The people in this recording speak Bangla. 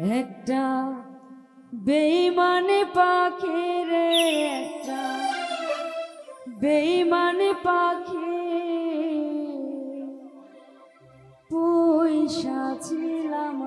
একটা বেইমানে পাখি রে একটা বেইমানে পাখি পয়সা ছিলাম